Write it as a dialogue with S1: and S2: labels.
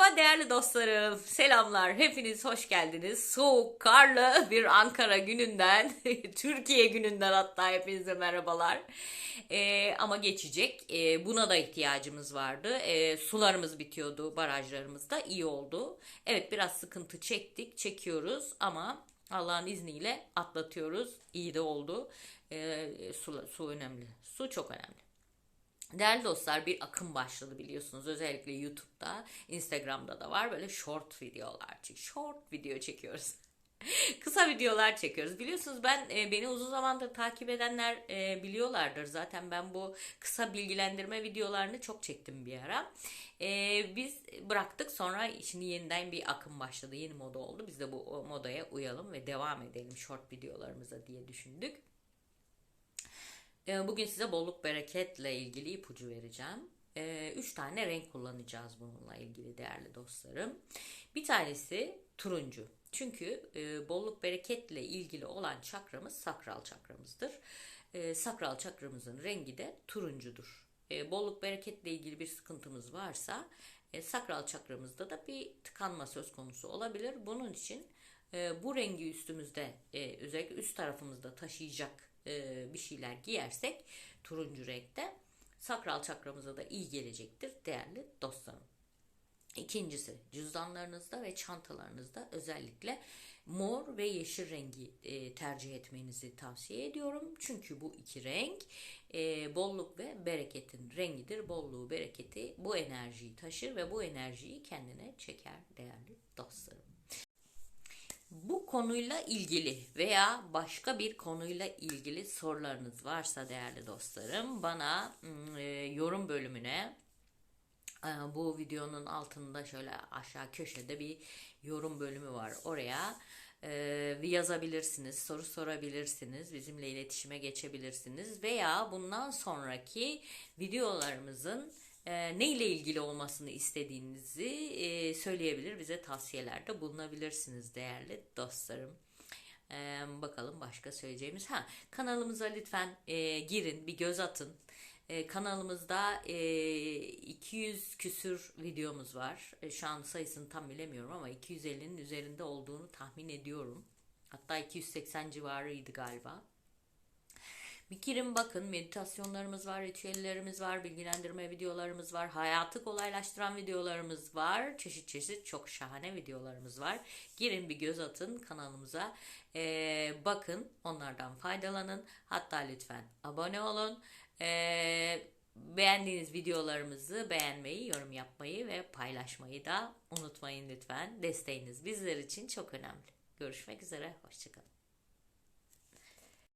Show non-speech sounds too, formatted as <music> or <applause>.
S1: Merhaba değerli dostlarım. Selamlar. Hepiniz hoş geldiniz. Soğuk, karlı bir Ankara gününden, <laughs> Türkiye gününden hatta hepinize merhabalar. Ee, ama geçecek. Ee, buna da ihtiyacımız vardı. Ee, sularımız bitiyordu. Barajlarımız da iyi oldu. Evet biraz sıkıntı çektik, çekiyoruz ama Allah'ın izniyle atlatıyoruz. İyi de oldu. Ee, su, su önemli. Su çok önemli. Değerli dostlar bir akım başladı biliyorsunuz özellikle YouTube'da, Instagram'da da var böyle short videolar short video çekiyoruz. <laughs> Kısa videolar çekiyoruz. Biliyorsunuz ben e, beni uzun zamandır takip edenler e, biliyorlardır. Zaten ben bu kısa bilgilendirme videolarını çok çektim bir ara. E, biz bıraktık sonra şimdi yeniden bir akım başladı. Yeni moda oldu. Biz de bu modaya uyalım ve devam edelim short videolarımıza diye düşündük. Ee, bugün size bolluk bereketle ilgili ipucu vereceğim. Ee, üç tane renk kullanacağız bununla ilgili değerli dostlarım. Bir tanesi turuncu. Çünkü e, bolluk bereketle ilgili olan çakramız sakral çakramızdır. E, sakral çakramızın rengi de turuncudur. E, bolluk bereketle ilgili bir sıkıntımız varsa sakral çakramızda da bir tıkanma söz konusu olabilir. Bunun için bu rengi üstümüzde özellikle üst tarafımızda taşıyacak e, bir şeyler giyersek turuncu renkte sakral çakramıza da iyi gelecektir değerli dostlarım. İkincisi cüzdanlarınızda ve çantalarınızda özellikle mor ve yeşil rengi e, tercih etmenizi tavsiye ediyorum. Çünkü bu iki renk e, bolluk ve bereketin rengidir. Bolluğu, bereketi bu enerjiyi taşır ve bu enerjiyi kendine çeker değerli dostlarım. Bu konuyla ilgili veya başka bir konuyla ilgili sorularınız varsa değerli dostlarım bana mm, e, yorum bölümüne e, bu videonun altında şöyle aşağı köşede bir yorum bölümü var. Oraya e, yazabilirsiniz, soru sorabilirsiniz, bizimle iletişime geçebilirsiniz veya bundan sonraki videolarımızın e, ne ilgili olmasını istediğinizi e, söyleyebilir, bize tavsiyelerde bulunabilirsiniz değerli dostlarım. E, bakalım başka söyleyeceğimiz. Ha kanalımıza lütfen e, girin, bir göz atın. E, kanalımızda e, 200 küsür videomuz var. E, şu an sayısını tam bilemiyorum ama 250'nin üzerinde olduğunu tahmin ediyorum. Hatta 280 civarıydı galiba. Bir girin bakın meditasyonlarımız var, ritüellerimiz var, bilgilendirme videolarımız var, hayatı kolaylaştıran videolarımız var. Çeşit çeşit çok şahane videolarımız var. Girin bir göz atın kanalımıza. Ee, bakın onlardan faydalanın. Hatta lütfen abone olun. Ee, beğendiğiniz videolarımızı beğenmeyi, yorum yapmayı ve paylaşmayı da unutmayın lütfen. Desteğiniz bizler için çok önemli. Görüşmek üzere, hoşçakalın.